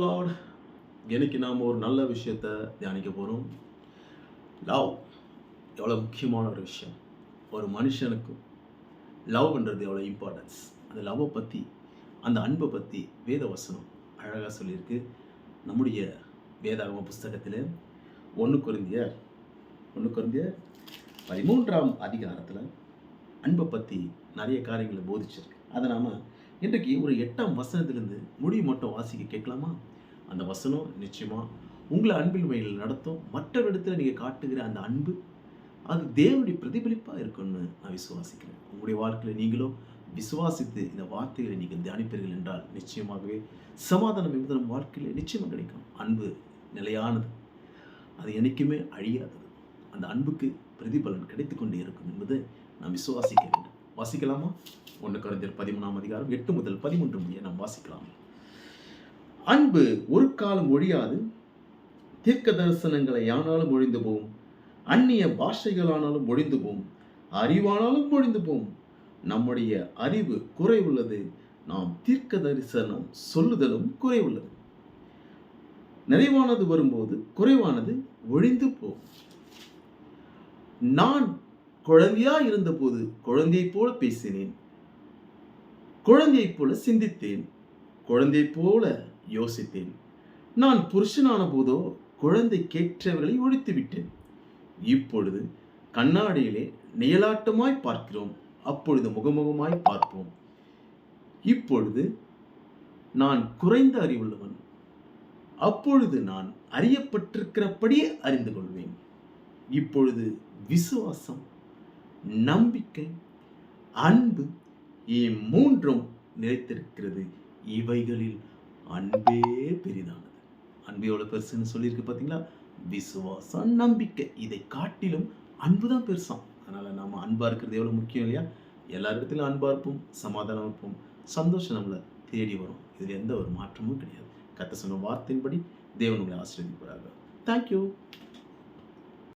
Lord இன்னைக்கு நாம் ஒரு நல்ல விஷயத்தை தியானிக்க போகிறோம் லவ் எவ்வளோ முக்கியமான ஒரு விஷயம். ஒரு மனுஷனுக்கும் லவ்ன்றது எவ்வளோ இம்பார்ட்டன்ஸ் அந்த லவ்வை பற்றி அந்த அன்பை பற்றி வேத வசனம் அழகாக சொல்லியிருக்கு. நம்முடைய வேதாகம புஸ்தகத்தில் ஒன்று குருந்திய ஒன்று குருந்திய பதிமூன்றாம் அதிகாரத்தில் அன்பை பற்றி நிறைய காரியங்களை போதிச்சிருக்கு. அதை நாம் இன்றைக்கு ஒரு எட்டாம் வசனத்திலிருந்து முடிவு மட்டும் வாசிக்க கேட்கலாமா? அந்த வசனம் நிச்சயமாக உங்களை அன்பின் வழியில் நடத்தும். மற்றவரிடத்தில் நீங்கள் காட்டுகிற அந்த அன்பு அது தேவனுடைய பிரதிபலிப்பாக இருக்கும்னு நான் விசுவாசிக்கிறேன். உங்களுடைய வாழ்க்கையில் நீங்களும் விசுவாசித்து இந்த வார்த்தைகளை நீங்கள் தியானிப்பீர்கள் என்றால் நிச்சயமாகவே சமாதானம் என்பது நம் வாழ்க்கையில் நிச்சயமாக கிடைக்கும். அன்பு நிலையானது. அது என்றைக்குமே அழியாதது. அந்த அன்புக்கு பிரதிபலன் கிடைத்து கொண்டே இருக்கும் என்பதை நாம் விசுவாசிக்க வேண்டும். வாசிக்கலாமா? ஒன்று கருந்தர் பதிமூணாம் அதிகாரம் எட்டு முதல் பதிமூன்று முடிய நாம் வாசிக்கலாம். அன்பு ஒரு காலம் ஒழியாது தீர்க்க தரிசனங்களை ஆனாலும் ஒழிந்து போகும். அந்நிய பாஷைகளானாலும் ஒழிந்து போகும். அறிவானாலும் ஒழிந்து போகும். நம்முடைய அறிவு குறைவுள்ளது. நாம் தீர்க்க தரிசனம் சொல்லுதலும் குறைவுள்ளது. நிறைவானது வரும்போது குறைவானது ஒழிந்து போகும். நான் குழந்தையா இருந்தபோது குழந்தையைப் போல பேசினேன். குழந்தையைப் போல சிந்தித்தேன். குழந்தையைப் போல யோசித்தேன். நான் புருஷனான போதோ குழந்தை கேட்டவர்களை ஒழித்து விட்டேன். இப்பொழுது கண்ணாடியிலே நிழலாட்டமாய் பார்க்கிறோம். அப்பொழுது முகமுகமாய் பார்ப்போம். இப்பொழுது நான் குறைந்த அறிவுள்ளவன். அப்பொழுது நான் அறியப்பட்டிருக்கிறபடியே அறிந்து கொள்வேன். இப்பொழுது விசுவாசம் நம்பிக்கை அன்பு இம்மூன்றும் நிலைத்திருக்கிறது இவைகளில் அன்பே பெரிதானது. அன்பு எவ்வளோ பெருசுன்னு சொல்லியிருக்கு பார்த்தீங்களா விசுவாசம் நம்பிக்கை. இதை காட்டிலும் அன்பு தான் பெருசாம். அதனால் நாம் அன்பாக இருக்கிறது எவ்வளோ முக்கியம் இல்லையா? எல்லா இடத்துலையும் அன்பாக இருப்போம் சமாதானம் இருப்போம் சந்தோஷம் நம்மளை தேடி வரும். இதில் எந்த ஒரு மாற்றமும் கிடையாது. கத்த சொன்ன வார்த்தையின்படி தேவன் உங்களை ஆசீர்வதிப்பார்கள் தேங்க்யூ